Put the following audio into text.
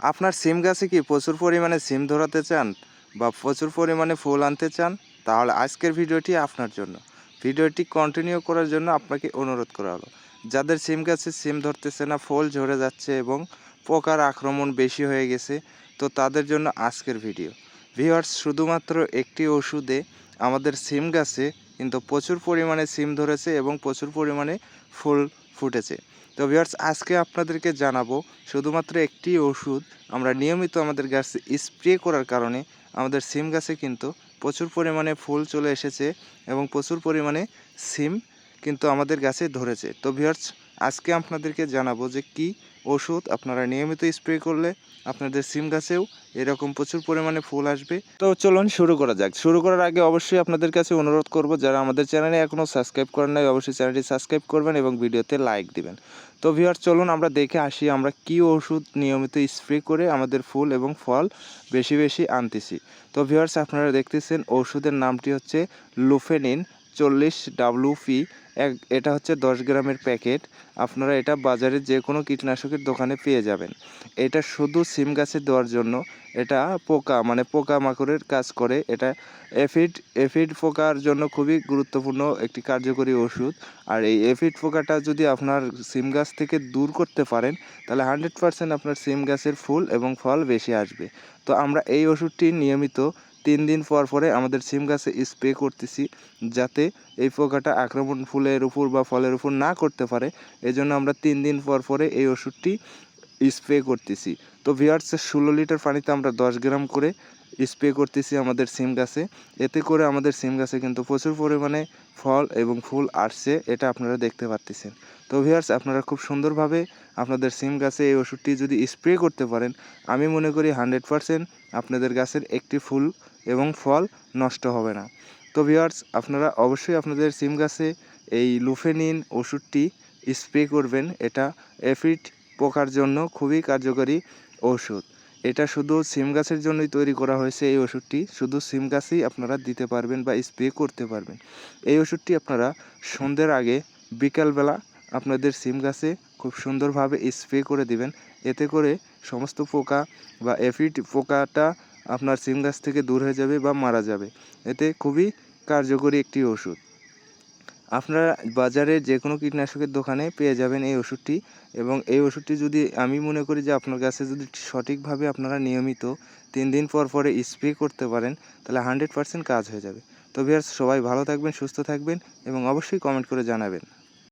আপনার সিম গাছে কি প্রচুর পরিমাণে সিম ধরাতে চান বা প্রচুর পরিমাণে ফুল আনতে চান? তাহলে আজকের ভিডিওটি আপনার জন্য। ভিডিওটি কন্টিনিউ করার জন্য আপনাকে অনুরোধ করা হলো। যাদের সিম গাছে সিম ধরতেছে না, ফুল ঝরে যাচ্ছে এবং পোকার আক্রমণ বেশি হয়ে গেছে, তো তাদের জন্য আজকের ভিডিও। ভিওয়ার্স শুধুমাত্র একটি ওষুধে আমাদের সিম গাছে কিন্তু প্রচুর পরিমাণে সিম ধরেছে এবং প্রচুর পরিমাণে ফুল ফুটেছে। তো ভিউয়ার্স, আজকে আপনাদেরকে জানাব শুধুমাত্র একটি ওষুধ। আমরা নিয়মিত আমাদের গাছে স্প্রে করার কারণে আমাদের সিম গাছে কিন্তু প্রচুর পরিমাণে ফুল চলে এসেছে এবং প্রচুর পরিমাণে সিম কিন্তু আমাদের গাছে ধরেছে। তো ভিউয়ার্স আজকে আপনাদেরকে জানাব যে কি ওষুধ আপনারা নিয়মিত স্প্রে করলে আপনাদের সিম গাছেও এরকম প্রচুর পরিমাণে ফুল আসবে। তো চলুন শুরু করা যাক। শুরু করার আগে অবশ্যই আপনাদের কাছে অনুরোধ করব, যারা আমাদের চ্যানেলে এখনও সাবস্ক্রাইব করেন নাই, অবশ্যই চ্যানেলটি সাবস্ক্রাইব করবেন এবং ভিডিওতে লাইক দিবেন। তো ভিউয়ার, চলুন আমরা দেখে আসি আমরা কি ওষুধ নিয়মিত স্প্রে করে আমাদের ফুল এবং ফল বেশি বেশি আনতেছি। তো ভিউয়ার্স, আপনারা দেখতেছেন ওষুধের নামটি হচ্ছে লুফেনিন। চল্লিশ ডাব্লুপি এক, এটা হচ্ছে দশ গ্রামের প্যাকেট। আপনারা এটা বাজারে যে কোনো কীটনাশকের দোকানে পেয়ে যাবেন। এটা শুধু সিম গাছে দেওয়ার জন্য, এটা পোকা মানে পোকা মাকড়ের কাজ করে। এটা এফিড এফিড পোকার জন্য খুবই গুরুত্বপূর্ণ একটি কার্যকরী ওষুধ। আর এই এফিড পোকাটা যদি আপনার সিম গাছ থেকে দূর করতে পারেন, তাহলে হান্ড্রেড পারসেন্ট আপনার সিম গাছের ফুল এবং ফল বেশি আসবে। তো আমরা এই ওষুধটি নিয়মিত তিন দিন পর পরে আমাদের সিম গাছে স্প্রে করতেছি যাতে এই পোকাটা আক্রমণ ফুলের উপর বা ফলের উপর না করতে পারে। এই জন্য আমরা তিন দিন পর পরে এই ওষুধটি স্প্রে করতেছি। তো ভিওয়ার্সের ষোলো লিটার পানিতে আমরা দশ গ্রাম করে স্প্রে করতেছি আমাদের সিম গাছে। এতে করে আমাদের সিম গাছে কিন্তু প্রচুর পরিমাণে ফল এবং ফুল আসছে, এটা আপনারা দেখতে পাচ্ছেন তো ভিয়ার্স আপনারা খুব সুন্দরভাবে আপনাদের সিম গাছে এই ওষুধটি যদি স্প্রে করতে পারেন, আমি মনে করি হান্ড্রেড পারসেন্ট আপনাদের গাছের একটি ফুল এবং ফল নষ্ট হবে না। তো ভিওয়ার্স আপনারা অবশ্যই আপনাদের সিম গাছে এই লুফেনিন ওষুধটি স্প্রে করবেন, এটা এফিড পোকার জন্য খুবই কার্যকরী ওষুধ। এটা শুধু সিম গাছের জন্যই তৈরি করা হয়েছে এই ওষুধটি। শুধু সিম গাছেই আপনারা দিতে পারবেন বা স্প্রে করতে পারবেন। এই ওষুধটি আপনারা সন্ধ্যের আগে, বিকালবেলা আপনাদের সিম গাছে খুব সুন্দরভাবে স্প্রে করে দিবেন। এতে করে সমস্ত পোকা বা এফিড পোকাটা আপনার সিম গাছ থেকে দূর হয়ে যাবে বা মারা যাবে। এতে খুবই কার্যকরী একটি ওষুধ। আপনারা বাজারে যে কোনো কীটনাশকের দোকানে পেয়ে যাবেন এই ওষুধটি এবং এই ওষুধটি যদি আমি মনে করি যে আপনার কাছে যদি সঠিকভাবে আপনারা নিয়মিত তিন দিন পর পরে স্প্রে করতে পারেন, তাহলে হান্ড্রেড পারসেন্ট কাজ হয়ে যাবে। তবে আর সবাই ভালো থাকবেন, সুস্থ থাকবেন এবং অবশ্যই কমেন্ট করে জানাবেন।